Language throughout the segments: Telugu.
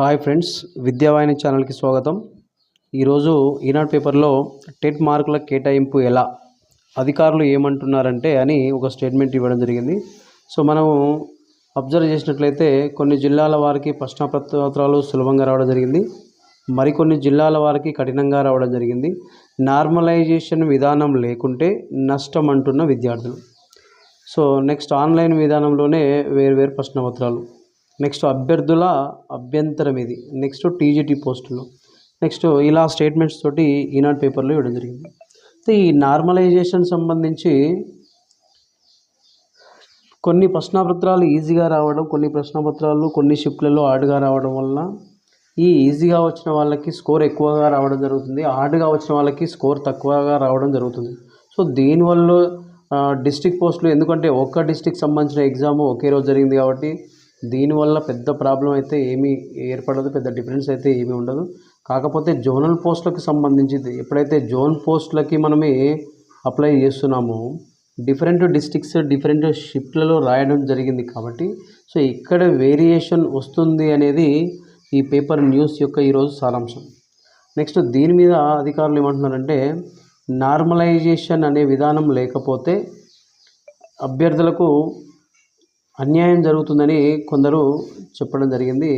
హాయ్ ఫ్రెండ్స్ విద్యావాహిని ఛానల్కి స్వాగతం. ఈరోజు ఈనాడు పేపర్లో టెట్ మార్కుల కేటాయింపు ఎలా అధికారులు ఏమంటున్నారంటే అని ఒక స్టేట్మెంట్ ఇవ్వడం జరిగింది. సో మనము అబ్జర్వ్ చేసినట్లయితే కొన్ని జిల్లాల వారికి ప్రశ్నపత్రాలు సులభంగా రావడం జరిగింది. మరికొన్ని జిల్లాల వారికి కఠినంగా రావడం జరిగింది. నార్మలైజేషన్ విధానం లేకుంటే నష్టం అంటున్న విద్యార్థులు. సో నెక్స్ట్ ఆన్లైన్ విధానంలోనే వేరు వేరు ప్రశ్నపత్రాలు. నెక్స్ట్ అభ్యర్థుల అభ్యంతరం ఇది. నెక్స్ట్ టీజీటీ పోస్టులు. నెక్స్ట్ ఇలా స్టేట్మెంట్స్ తోటి ఈనాడు పేపర్లో ఇవ్వడం జరిగింది. అయితే ఈ నార్మలైజేషన్ సంబంధించి కొన్ని ప్రశ్నపత్రాలు ఈజీగా రావడం కొన్ని ప్రశ్నపత్రాలు కొన్ని షిఫ్ట్లలో హార్డ్గా రావడం వల్ల ఈ ఈజీగా వచ్చిన వాళ్ళకి స్కోర్ ఎక్కువగా రావడం జరుగుతుంది. హార్డ్గా వచ్చిన వాళ్ళకి స్కోర్ తక్కువగా రావడం జరుగుతుంది. సో దీనివల్ల డిస్టిక్ పోస్టులు ఎందుకంటే ఒక్క డిస్టిక్ సంబంధించిన ఎగ్జామ్ ఒకే రోజు జరిగింది కాబట్టి దీనివల్ల పెద్ద ప్రాబ్లం అయితే ఏమీ ఏర్పడదు పెద్ద డిఫరెన్స్ అయితే ఏమీ ఉండదు. కాకపోతే జోనల్ పోస్టులకు సంబంధించి ఎప్పుడైతే జోన్ పోస్టులకి మనమే అప్లై చేస్తున్నామో డిఫరెంట్ డిస్టిక్స్ డిఫరెంట్ షిఫ్ట్లలో రాయడం జరిగింది కాబట్టి సో ఇక్కడ వేరియేషన్ వస్తుంది అనేది ఈ పేపర్ న్యూస్ యొక్క ఈరోజు సారాంశం. నెక్స్ట్ దీని మీద అధికారులు ఏమంటున్నారంటే నార్మలైజేషన్ అనే విధానం లేకపోతే అభ్యర్థులకు అన్యాయం జరుగుతుందని కొందరు చెప్పడం జరిగింది.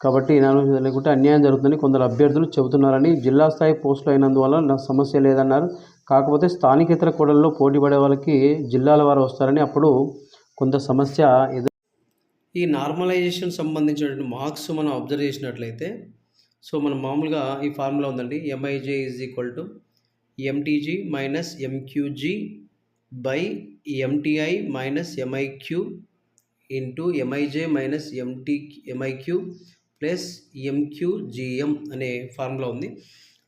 కాబట్టి నాలుగు లేకుంటే అన్యాయం జరుగుతుందని కొందరు అభ్యర్థులు చెబుతున్నారని జిల్లా స్థాయి పోస్టులు అయినందువల్ల నా సమస్య లేదన్నారు. కాకపోతే స్థానికేతర కోడల్లో పోటీ పడే వాళ్ళకి జిల్లాల వారు వస్తారని అప్పుడు కొంత సమస్య ఎదురు ఈ నార్మలైజేషన్ సంబంధించినటువంటి మార్క్స్ మనం అబ్జర్వ్ చేసినట్లయితే సో మనం మామూలుగా ఈ ఫార్ములా ఉందండి MIJ is equal to MTG minus MQG by MTI minus MIQ into MIJ minus MT MIQ plus MQGM అనే ఫార్ములా ఉంది.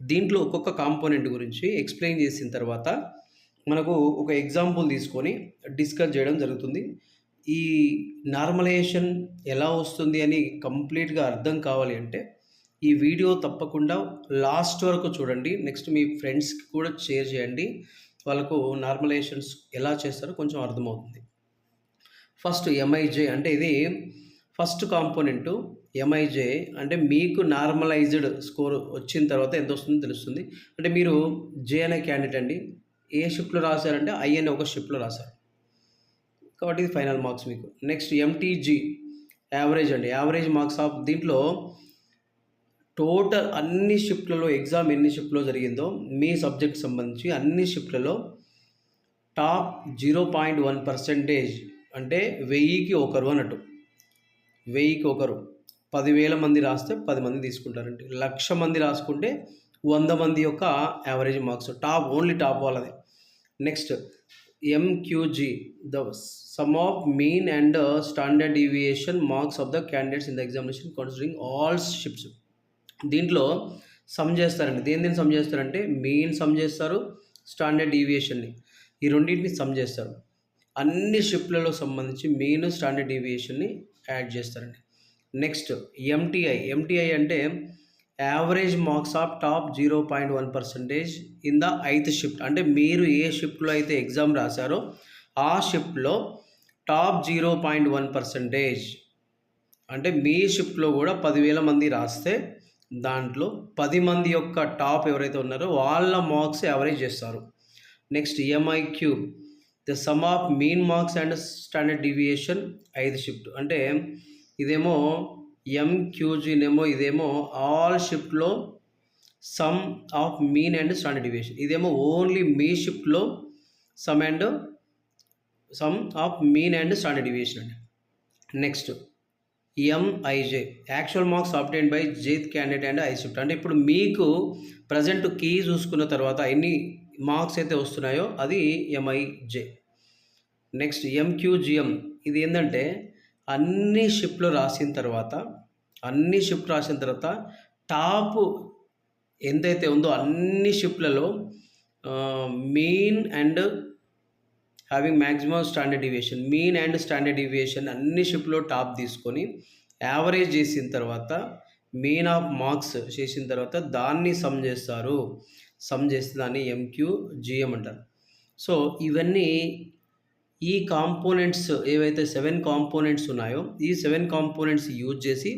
దీంట్లో ఒక్కొక్క కాంపోనెంట్ గురించి ఎక్స్ప్లెయిన్ చేసిన తర్వాత మనకు ఒక ఎగ్జాంపుల్ తీసుకొని డిస్కస్ చేయడం జరుగుతుంది. ఈ నార్మలైజేషన్ ఎలా వస్తుంది అని కంప్లీట్గా అర్థం కావాలి అంటే ఈ వీడియో తప్పకుండా లాస్ట్ వరకు చూడండి. నెక్స్ట్ మీ ఫ్రెండ్స్కి కూడా షేర్ చేయండి. వాళ్ళకు నార్మలైజేషన్స్ ఎలా చేస్తారో కొంచెం అర్థమవుతుంది. ఫస్ట్ ఎంఐజే అంటే ఇది ఫస్ట్ కాంపోనెంటు ఎంఐజే అంటే మీకు నార్మలైజ్డ్ స్కోర్ వచ్చిన తర్వాత ఎంత వస్తుందో తెలుస్తుంది. అంటే మీరు జే అనే క్యాండిడేట్ అండి ఏ షిఫ్ట్లో రాశారంటే ఐ అనే ఒక షిఫ్ట్లో రాశారు. కాబట్టి ఇది ఫైనల్ మార్క్స్ మీకు. నెక్స్ట్ ఎంటీజీ యావరేజ్ అండి. యావరేజ్ మార్క్స్ ఆఫ్ దీంట్లో టోటల్ అన్ని షిఫ్ట్లలో ఎగ్జామ్ ఎన్ని షిఫ్ట్లో జరిగిందో మీ సబ్జెక్ట్ సంబంధించి అన్ని షిఫ్ట్లలో top zero point one percentage అంటే వెయ్యికి ఒకరు అన్నట్టు. వెయ్యికి ఒకరు. పదివేల మంది రాస్తే పది మంది తీసుకుంటారండి లక్ష మంది రాసుకుంటే వంద మంది యొక్క average marks. Top only top వాళ్ళది. Next MQG the sum of mean and standard deviation marks of the candidates in the examination considering all shifts దీంట్లో సమ్ చేస్తారండి. దేని దేని సమ్ చేస్తారంటే మెయిన్ సమ్ చేస్తారు స్టాండర్డ్ డీవియేషన్ని ఈ రెండింటిని సమ్ చేస్తారు. అన్ని షిప్లలో సంబంధించి మెయిన్ స్టాండర్డ్ డీవియేషన్ని యాడ్ చేస్తారండి. నెక్స్ట్ ఎంటీఐ ఎంటీఐ అంటే average marks of top zero point one percentage in the ith shift అంటే మీరు ఏ షిఫ్ట్లో అయితే ఎగ్జామ్ రాశారో ఆ షిఫ్ట్లో top zero point one percentage అంటే మీ షిఫ్ట్లో కూడా పదివేల మంది రాస్తే దాంట్లో పది మంది యొక్క టాప్ ఎవరైతే ఉన్నారో వాళ్ళ మార్క్స్ యావరేజ్ చేస్తారు. Next MIQ the sum of mean marks and standard deviation ఐదు షిఫ్ట్. అంటే ఇదేమో ఎంక్యూజీనేమో ఇదేమో ఆల్ షిఫ్ట్లో sum of mean and standard deviation. ఇదేమో ఓన్లీ మీ షిఫ్ట్లో sum and sum of mean and standard deviation అండి. Next MIJ actual marks obtained by jth candidate and I shift అంటే ఇప్పుడు మీకు ప్రజెంట్ కీ చూసుకున్న తర్వాత ఎన్ని మార్క్స్ అయితే వస్తున్నాయో అది ఎంఐజే నెక్స్ట్ ఎంక్యూజిఎం ఇది ఏంటంటే అన్ని షిప్లు రాసిన తర్వాత అన్ని షిఫ్ట్ రాసిన తర్వాత టాప్ ఎంతైతే ఉందో అన్ని షిప్లలో mean and having maximum standard deviation mean and standard deviation అన్ని షిప్లో టాప్ తీసుకొని యావరేజ్ చేసిన తర్వాత మీన్ ఆఫ్ మార్క్స్ చేసిన తర్వాత దాన్ని సమ్ చేస్తారు. సమ్ చేస్తే దాన్ని ఎంక్యూ జిఎం అంటారు. సో ఇవన్నీ ఈ కాంపోనెంట్స్ ఏవైతే సెవెన్ కాంపోనెంట్స్ ఉన్నాయో ఈ సెవెన్ కాంపోనెంట్స్ యూజ్ చేసి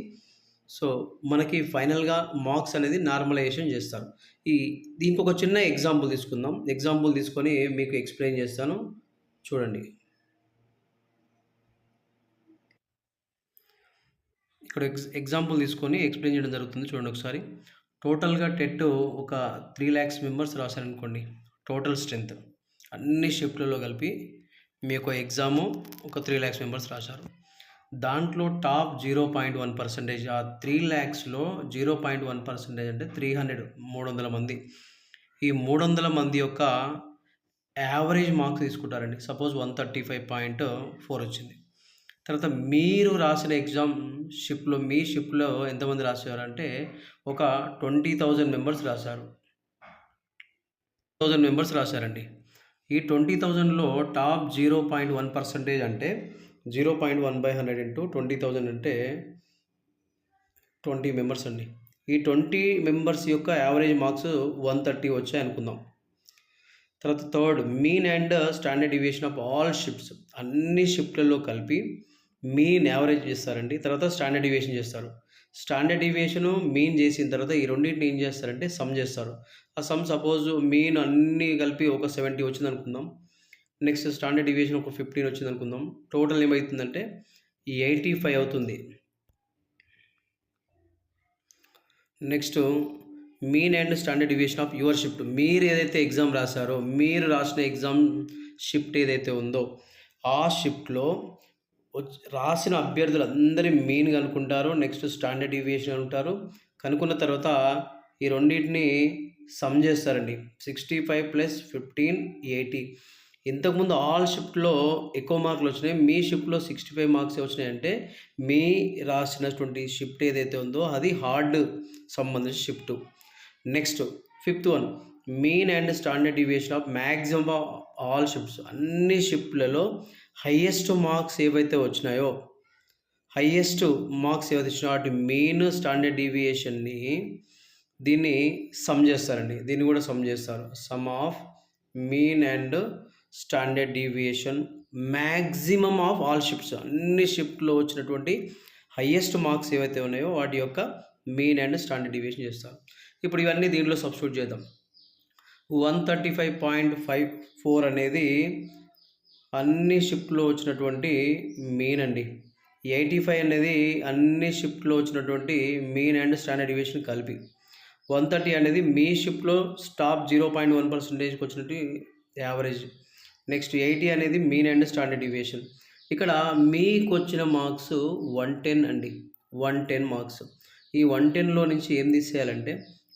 సో మనకి ఫైనల్గా మార్క్స్ అనేది నార్మలైజేషన్ చేస్తారు. ఈ దీనికి ఒక చిన్న ఎగ్జాంపుల్ తీసుకుందాం. ఎగ్జాంపుల్ తీసుకొని మీకు ఎక్స్ప్లెయిన్ చేస్తాను. చూడండి. ఇక్కడ ఎగ్ ఎగ్జాంపుల్ తీసుకొని ఎక్స్ప్లెయిన్ చేయడం జరుగుతుంది చూడండి ఒకసారి. టోటల్గా టెట్ ఒక త్రీ ల్యాక్స్ మెంబర్స్ రాశారనుకోండి టోటల్ స్ట్రెంత్ అన్ని షిఫ్ట్లలో కలిపి మీ యొక్క ఎగ్జాము ఒక త్రీ ల్యాక్స్ మెంబర్స్ రాశారు. దాంట్లో top zero point one percentage ఆ త్రీ ల్యాక్స్లో జీరో పాయింట్ వన్ పర్సెంటేజ్ అంటే త్రీ హండ్రెడ్ మూడు వందల మంది. ఈ మూడు వందల మంది యొక్క యావరేజ్ మార్క్స్ తీసుకుంటారండి. Suppose one thirty five point four వచ్చింది. తర్వాత మీరు రాసిన ఎగ్జామ్ షిప్లో మీ షిప్లో ఎంతమంది రాశారంటే ఒక ట్వంటీ థౌజండ్ మెంబర్స్ రాశారు. థౌజండ్ మెంబర్స్ రాశారండి. ఈ ట్వంటీ థౌజండ్లో top zero point one percentage అంటే zero point one by hundred into twenty thousand అంటే ట్వంటీ మెంబర్స్ అండి. ఈ ట్వంటీ మెంబర్స్ యొక్క యావరేజ్ మార్క్స్ వన్ థర్టీ వచ్చాయి అనుకుందాం. తర్వాత third mean and standard deviation of all ships. అన్ని షిప్లలో కలిపి మీన్ యావరేజ్ చేస్తారండి. తర్వాత స్టాండర్డ్ డివియేషన్ చేస్తారు. స్టాండర్డ్ డివియేషన్ మీన్ చేసిన తర్వాత ఈ రెండింటిని ఏం చేస్తారంటే సమ్ చేస్తారు. ఆ సమ్ సపోజ్ మీన్ అన్నీ కలిపి ఒక సెవెంటీ వచ్చింది అనుకుందాం. నెక్స్ట్ స్టాండర్డ్ డివియేషన్ ఒక ఫిఫ్టీన్ వచ్చింది అనుకుందాం. టోటల్ ఏమవుతుందంటే ఎయిటీ ఫైవ్ అవుతుంది. Next mean and standard deviation of your shift. మీరు ఏదైతే ఎగ్జామ్ రాశారో మీరు రాసిన ఎగ్జామ్ షిఫ్ట్ ఏదైతే ఉందో ఆ షిఫ్ట్లో రాసిన అభ్యర్థులు అందరి మీన్ కనుక్కుంటారు నెక్స్ట్ స్టాండర్డ్ డివియేషన్ అనుకుంటారు కనుక్కున్న తర్వాత ఈ రెండింటిని సమ్ చేస్తారండి. Sixty five plus fifteen eighty. ఇంతకుముందు ఆల్ షిఫ్ట్లో ఎక్కువ మార్కులు వచ్చినాయి. మీ షిఫ్ట్లో సిక్స్టీ ఫైవ్ మార్క్స్ వచ్చినాయి అంటే మీ రాసినటువంటి షిఫ్ట్ ఏదైతే ఉందో అది హార్డ్ సంబంధించిన shift. Next fifth one mean and standard deviation of maximum of all shifts అన్ని షిప్లలో హయ్యెస్ట్ మార్క్స్ ఏవైతే వచ్చినాయో హయ్యెస్ట్ మార్క్స్ ఏవైతే వచ్చినాయో వాటి మెయిన్ స్టాండర్డ్ డీవియేషన్ని దీన్ని సమ్ చేస్తారండి. దీన్ని కూడా సమ్ చేస్తారు. Sum of mean and standard deviation maximum of all shifts అన్ని షిప్లో వచ్చినటువంటి హయ్యెస్ట్ మార్క్స్ ఏవైతే ఉన్నాయో వాటి యొక్క మీన్ అండ్ స్టాండర్డ్ డీవియేషన్ చేస్తారు. ఇప్పుడు ఇవన్నీ దీంట్లో సబ్స్టిట్యూట్ చేద్దాం. One thirty five point five four అనేది అన్ని షిఫ్ట్లో వచ్చినటువంటి మీన్ అండి. ఎయిటీ ఫైవ్ అనేది అన్ని షిఫ్ట్లో వచ్చినటువంటి మీన్ అండ్ స్టాండర్డ్ డివియేషన్ కలిపి. వన్ థర్టీ అనేది మీ షిఫ్ట్లో స్టాప్ జీరో పాయింట్ వన్ పర్సెంటేజ్కి వచ్చినట్టు యావరేజ్ నెక్స్ట్ ఎయిటీ అనేది మీన్ అండ్ స్టాండర్డ్ డివియేషన్ ఇక్కడ మీకు వచ్చిన మార్క్స్ వన్ టెన్ అండి. వన్ టెన్ మార్క్స్ ఈ వన్ టెన్లో నుంచి ఏం తీసేయాలంటే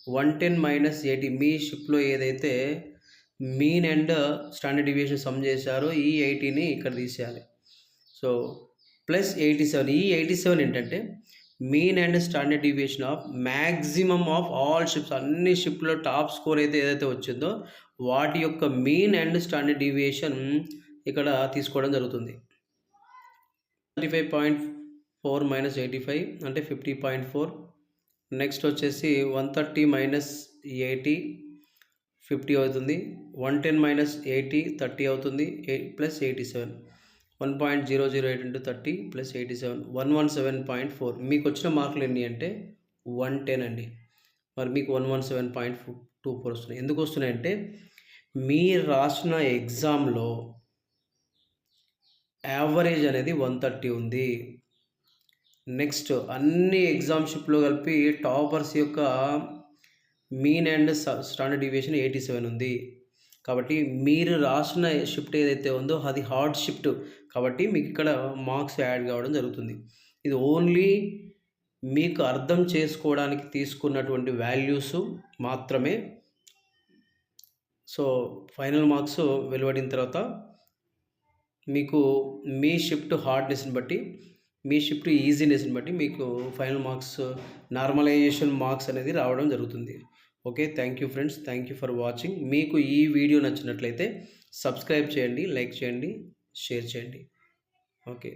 వన్ టెన్ మైనస్ ఎయిటీ మీ షిప్లో ఏదైతే mean and standard deviation sum చేశారో ఈ ఎయిటీని ఇక్కడ తీసేయాలి. So plus eighty seven. ఈ ఎయిటీ సెవెన్ ఏంటంటే mean and standard deviation of maximum of all shifts అన్ని షిప్లో టాప్ స్కోర్ అయితే ఏదైతే వచ్చిందో వాటి యొక్క మీన్ అండ్ స్టాండర్డ్ డివియేషన్ ఇక్కడ తీసుకోవడం జరుగుతుంది. Thirty five point four minus eighty five అంటే ఫిఫ్టీ పాయింట్ ఫోర్. నెక్స్ట్ వచ్చేసి one thirty minus eighty fifty అవుతుంది. One ten minus eighty thirty అవుతుంది. Eight plus eighty seven. One point zero zero eight into thirty plus eighty seven. One one seven point four. మీకు వచ్చిన మార్కులు ఎన్ని అంటే వన్ టెన్ అండి. మరి మీకు one one seven point two four వస్తున్నాయి. ఎందుకు వస్తున్నాయంటే మీరు రాసిన ఎగ్జామ్లో యావరేజ్ అనేది వన్ థర్టీ ఉంది. నెక్స్ట్ అన్ని ఎగ్జామ్షిప్లో కలిపి టాపర్స్ యొక్క mean and standard deviation eighty seven ఉంది. కాబట్టి మీరు రాసిన షిఫ్ట్ ఏదైతే ఉందో అది హార్డ్ షిఫ్ట్. కాబట్టి మీకు ఇక్కడ మార్క్స్ యాడ్ కావడం జరుగుతుంది. ఇది ఓన్లీ మీకు అర్థం చేసుకోవడానికి తీసుకున్నటువంటి వాల్యూస్ మాత్రమే. సో ఫైనల్ మార్క్స్ వెలువడిన తర్వాత మీకు మీ షిఫ్ట్ హార్డ్నెస్ని బట్టి మీ షిఫ్ట్ ఈజీనెస్ని బట్టి మీకు ఫైనల్ మార్క్స్ నార్మలైజేషన్ మార్క్స్ అనేది రావడం జరుగుతుంది. Okay thank you friends. Thank you for watching. మీకు ఈ వీడియో నచ్చినట్లయితే సబ్స్క్రైబ్ చేయండి లైక్ చేయండి షేర్ చేయండి. ఓకే.